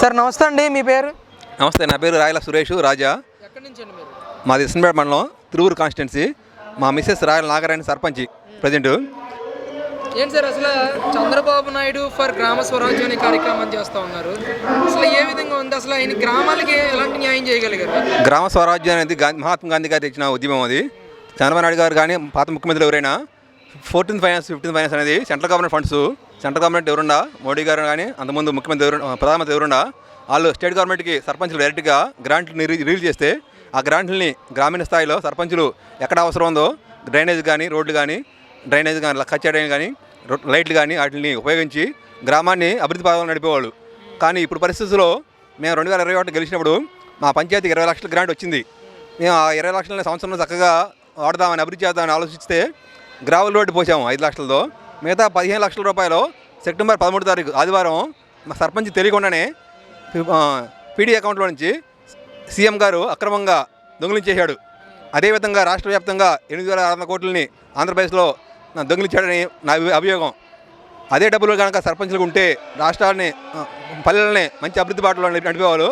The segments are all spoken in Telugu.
సార్ నమస్తే అండి మీ పేరు? నమస్తే నా పేరు రాయల సురేష్ రాజా. ఎక్కడి నుంచి అండి మీరు? మాది ఇస్న్పేట మండలం తిరువురు కాన్స్టిట్యున్సీ. మా మిస్సెస్ రాయల నాగరాయణ సర్పంచ్ ప్రజెంట్ ఏంటి సార్ అసలు చంద్రబాబు నాయుడు ఫర్ గ్రామ స్వరాజ్యం అనే కార్యక్రమం చేస్తూ ఉన్నారు. అసలు ఏ విధంగా ఉంది? అసలు ఆయన గ్రామాలకి ఎలాంటి న్యాయం చేయగలిగారు? గ్రామ స్వరాజ్యం అనేది గాంధీ మహాత్మా గాంధీ గారు తెచ్చిన ఉద్యమం అది. చంద్రబాబు నాయుడు గారు కానీ పాత ముఖ్యమంత్రులు ఎవరైనా ఫోర్టీన్త్ ఫైనాన్స్ ఫిఫ్టీన్త్ ఫైనాన్స్ అనేది central government funds central government ఎవరుండా? Modi garu కానీ అంతకుముందు ముఖ్యమంత్రి ఎవరు ప్రధానమంత్రి ఎవరుండా? వాళ్ళు స్టేట్ గవర్నమెంట్కి సర్పంచులు డైరెక్ట్గా గ్రాంట్లు రిలీజ్ చేస్తే ఆ గ్రాంట్లని గ్రామీణ స్థాయిలో సర్పంచులు ఎక్కడ అవసరం ఉందో డ్రైనేజ్ కానీ రోడ్లు కానీ డ్రైనేజ్ కానీ లక్క చేయడం కానీ లైట్లు కానీ వాటిని ఉపయోగించి గ్రామాన్ని అభివృద్ధి పాదాలు నడిపేవాళ్ళు. కానీ ఇప్పుడు పరిస్థితుల్లో మేము రెండు వేల ఇరవై ఒకటి గెలిచినప్పుడు మా పంచాయతీకి ఇరవై లక్షల గ్రాంట్ వచ్చింది. మేము ఆ ఇరవై లక్షలని సంవత్సరంలో చక్కగా వాడదామని అభివృద్ధి చేద్దామని ఆలోచిస్తే గ్రావెల్ రోడ్డు పోసాము ఐదు లక్షలతో. మిగతా పదిహేను లక్షల రూపాయలు సెప్టెంబర్ పదమూడు తారీఖు ఆదివారం మా సర్పంచ్ తెలియకుండానే పీడీ అకౌంట్లో నుంచి సీఎం గారు అక్రమంగా దొంగిలించేశాడు అదేవిధంగా రాష్ట్ర వ్యాప్తంగా ఎనిమిది వేల ఆరు వందల కోట్లని ఆంధ్రప్రదేశ్లో దొంగిలించాడని నా అభియోగం. అదే డబ్బులు కనుక సర్పంచ్లకు ఉంటే రాష్ట్రాన్ని పల్లెల్ని మంచి అభివృద్ధి బాటలో నడిపేవారు నడిపేవాళ్ళు.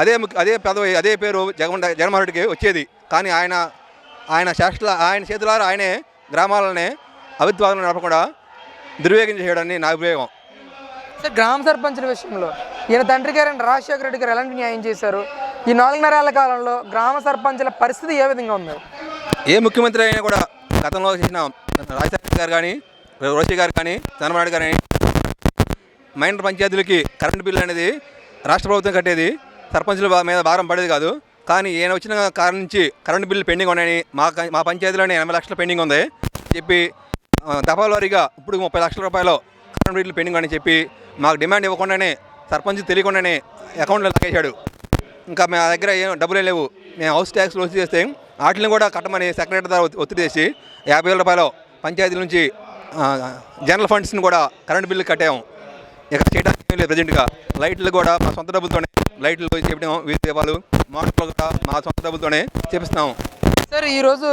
అదే అదే పదవి అదే పేరు జగన్ జగన్మోహన్ రెడ్డికి వచ్చేది. కానీ ఆయన ఆయన శాస్త్ర ఆయన చేతులారా ఆయనే గ్రామాలనే అభివృద్ధి బాటలో నడపకుండా దుర్వేగం చేయడాన్ని నా అభియోగం సార్ గ్రామ సర్పంచుల విషయంలో ఈయన తండ్రి గారు రాజశేఖర రెడ్డి గారు ఎలాంటి న్యాయం చేశారు? ఈ నాలుగున్నరేళ్ళ కాలంలో గ్రామ సర్పంచుల పరిస్థితి ఏ విధంగా ఉంది? ఏ ముఖ్యమంత్రి అయినా కూడా గతంలో చేసిన రాజశేఖర గారు కానీ రోషి గారు కానీ చంద్రబాబు గారు కానీ మైనర్ పంచాయతీలకి కరెంటు బిల్లు అనేది రాష్ట్ర ప్రభుత్వం కట్టేది సర్పంచుల మీద భారం పడేది కాదు. కానీ ఈయన వచ్చిన కారణం నుంచి కరెంటు బిల్లు పెండింగ్ ఉన్నాయని మా మా పంచాయతీలోనే ఎనభై లక్షల పెండింగ్ ఉంది చెప్పి ఆ, దఫావారీగా ఇప్పుడు ముప్పై లక్షల రూపాయలు కరెంటు బిల్లు పెండింగ్ అని చెప్పి మాకు డిమాండ్ ఇవ్వకుండానే సర్పంచ్ తెలియకుండానే అకౌంట్లో లాగేశాడు. ఇంకా మా దగ్గర ఏం డబ్బులే లేవు. మేము హౌస్ ట్యాక్స్ వసూలు చేస్తే వాటిని కూడా కట్టమని సెక్రటరీ ద్వారా ఒత్తి- ఒత్తిడి చేసి యాభై వేల రూపాయలు పంచాయతీల నుంచి జనరల్ ఫండ్స్ని కూడా కరెంటు బిల్లు కట్టాము. ఇక చేయడానికి లేదు ప్రజెంట్గా లైట్లు కూడా మా సొంత డబ్బులతోనే లైట్లు చెప్పడం వీధి దీపాలు మోటార్లు కూడా మా సొంత డబ్బులతోనే చేపిస్తాము సార్ ఈరోజు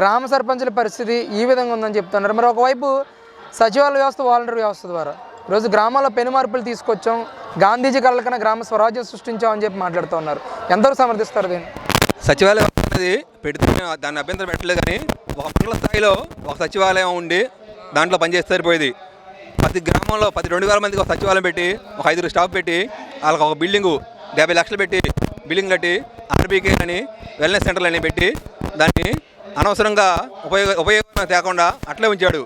గ్రామ సర్పంచుల పరిస్థితి ఈ విధంగా ఉందని చెప్తున్నారు. మరి ఒకవైపు సచివాలయ వ్యవస్థ వాలంటీర్ వ్యవస్థ ద్వారా ఈరోజు గ్రామాల్లో పెను మార్పులు తీసుకొచ్చాం. గాంధీజీ కళ్ళకన్నా గ్రామ స్వరాజ్యం సృష్టించామని చెప్పి మాట్లాడుతూ ఉన్నారు. ఎంతవరకు సమర్థిస్తారు దీన్ని? సచివాలయం అనేది పెడితే దాన్ని అభ్యంతరం పెట్టలేదు కానీ ఒక మండల స్థాయిలో ఒక సచివాలయం ఉండి దాంట్లో పనిచేస్తే సరిపోయేది. ప్రతి గ్రామంలో ప్రతి రెండు వేల మందికి ఒక సచివాలయం పెట్టి ఒక ఐదుగురు స్టాఫ్ పెట్టి వాళ్ళకి ఒక బిల్డింగు డెబ్బై లక్షలు పెట్టి బిల్డింగ్ కట్టి ఆర్బీకే అని వెల్నెస్ సెంటర్లు అని పెట్టి అనవసరంగా ఉపయోగ ఉపయోగం తేకుండా అట్లే ఉంచాడు.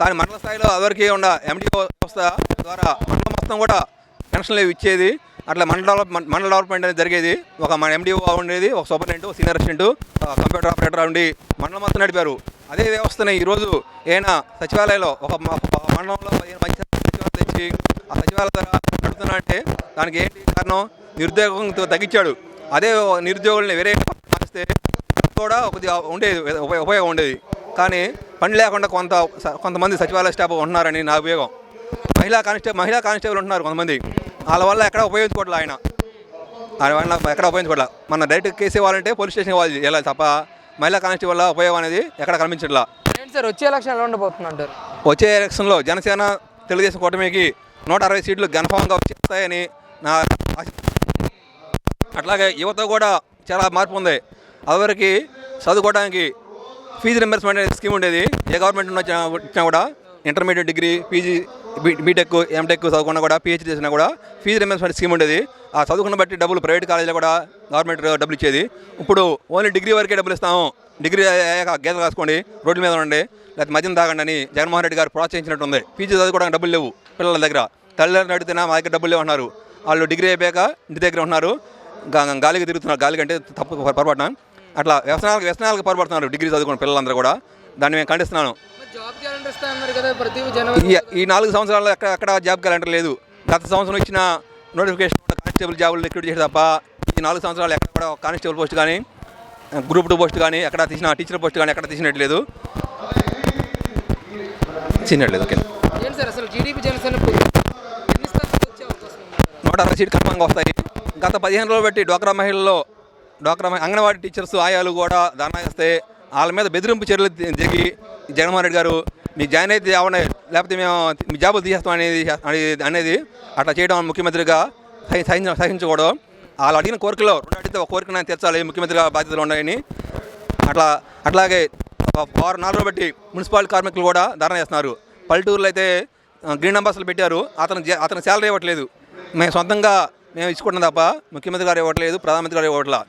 కానీ మండల స్థాయిలో ఎవరికి ఉన్న ఎండిఓ వ్యవస్థ ద్వారా మండలం మొత్తం కూడా పెన్షన్లు ఇచ్చేది అట్లా మండల డెవలప్ మండల డెవలప్మెంట్ అనేది జరిగేది. ఒక మన ఎండిఓ ఉండేది ఒక సూపరింటెండెంట్ ఒక సీనియర్ అసిస్టెంట్ కంప్యూటర్ ఆపరేటర్ ఉండి మండలం మొత్తం నడిపారు. అదే వ్యవస్థని ఈరోజు ఏనా సచివాలయంలో ఒక మండలంలో పదిహేను సచివాలయం తెచ్చి ఆ సచివాలయం ద్వారా నడుపుతున్నా అంటే దానికి ఏంటి కారణం? నిరుద్యోగంతో తగ్గించాడు. అదే నిరుద్యోగుల్ని వేరే మారిస్తే కూడా కొద్దిగా ఉండేది ఉపయోగ ఉండేది. కానీ పని లేకుండా కొంత కొంతమంది సచివాలయ స్టాఫ్ ఉంటున్నారని నా ఉపయోగం మహిళా కానిస్టేబుల్ మహిళా కానిస్టేబుల్ ఉంటున్నారు కొంతమంది. వాళ్ళ వల్ల ఎక్కడ ఉపయోగించుకోవట్లే ఆయన. ఆయన వల్ల ఎక్కడ ఉపయోగించుకోవట్లే. మన డైరెక్ట్ కేసు ఇవ్వాలంటే పోలీస్ స్టేషన్ ఇవ్వాలి వెళ్ళాలి తప్ప మహిళా కానిస్టేబుల్ వల్ల ఉపయోగం అనేది ఎక్కడ కనిపించట్లా. సార్ వచ్చే ఎలక్షన్ ఎలా ఉండబోతుంది అంటారు వచ్చే ఎలక్షన్లో జనసేన తెలుగుదేశం కూటమికి నూట అరవై సీట్లు గన్ఫామ్గా వచ్చేస్తాయని నా అట్లాగే యువత కూడా చాలా మార్పు ఉంది. ఎవరికి చదువుకోవడానికి ఫీజు రింబర్స్మెంట్ అనే స్కీమ్ ఉండేది. ఏ గవర్నమెంట్ ఉన్న వచ్చినా కూడా intermediate degree PG BTech MTech చదువుకున్నా కూడా పిహెచ్డీ చేసినా కూడా ఫీజు రింబర్స్మెంట్ స్కీమ్ ఉండేది. ఆ చదువుకున్న బట్టి డబ్బులు ప్రైవేట్ కాలేజీలో కూడా గవర్నమెంట్ డబ్బులు ఇచ్చేది. ఇప్పుడు ఓన్లీ డిగ్రీ వరకే డబ్బులు ఇస్తాము. డిగ్రీ అయ్యాక గీతలు రాసుకోండి రోడ్ల మీద ఉండండి లేకపోతే మద్యం తాగండి అని జగన్మోహన్ రెడ్డి గారు ప్రోత్సహించినట్టు ఉంది పీజీ చదువుకోవడానికి డబ్బులు లేవు పిల్లల దగ్గర. తల్లిదండ్రులు అడిగితేనా మా దగ్గర డబ్బులు లేవు అన్నారు వాళ్ళు డిగ్రీ అయిపోయాక ఇంటి దగ్గర ఉన్నారు గాలికి తిరుగుతున్నారు. గాలికి అంటే తప్పు పొరపాటున. అట్లా వ్యసనాలకు వ్యసనాలకు పొరపడుతున్నారు డిగ్రీ చదువుకున్న పిల్లలందరూ కూడా. దాన్ని మేము ఖండిస్తున్నాను. ఈ నాలుగు సంవత్సరాల్లో ఎక్కడ ఎక్కడ జాబ్ క్యాలెండర్ లేదు. గత సంవత్సరం ఇచ్చిన నోటిఫికేషన్ కానిస్టేబుల్ జాబులు రిక్రూట్ చేసే తప్ప ఈ నాలుగు సంవత్సరాలు ఎక్కడ కూడా కానిస్టేబుల్ పోస్ట్ కానీ గ్రూప్ టూ పోస్ట్ కానీ ఎక్కడ తీసిన టీచర్ పోస్ట్ కానీ ఎక్కడ తీసినట్లేదు తీసినట్లేదు ఓకే. నూట అరవై సీట్ కన్ఫామ్గా వస్తాయి. గత పదిహేను రోజులు బట్టి డ్వాక్రా మహిళల్లో డోక్రా అంగన్వాడీ టీచర్స్ ఆయాలు కూడా ధర్నా చేస్తే వాళ్ళ మీద బెదిరింపు చర్యలు జరిగి జగన్మోహన్ రెడ్డి గారు మీ జాయిన్ అయితే అవనే లేకపోతే మేము మీ జాబులు తీసేస్తాం అనేది అనేది అట్లా చేయడం ముఖ్యమంత్రిగా సహించ సహించకూడదు. వాళ్ళు అడిగిన కోరికలో రెండు అడిగితే ఒక కోరిక నేను తీర్చాలి ముఖ్యమంత్రిగా బాధ్యతలు ఉన్నాయని. అట్లా అట్లాగే ఒక వారం నాలుగు బట్టి మున్సిపాలిటీ కార్మికులు కూడా ధర్నా చేస్తున్నారు. పల్లెటూరులో అయితే గ్రీన్ అంబాసులు పెట్టారు. అతను అతను శాలరీ ఇవ్వట్లేదు. మేము సొంతంగా మేము ఇచ్చుకుంటున్నాం తప్ప ముఖ్యమంత్రి గారు ఇవ్వట్లేదు ప్రధానమంత్రి గారు ఇవ్వట్లేదు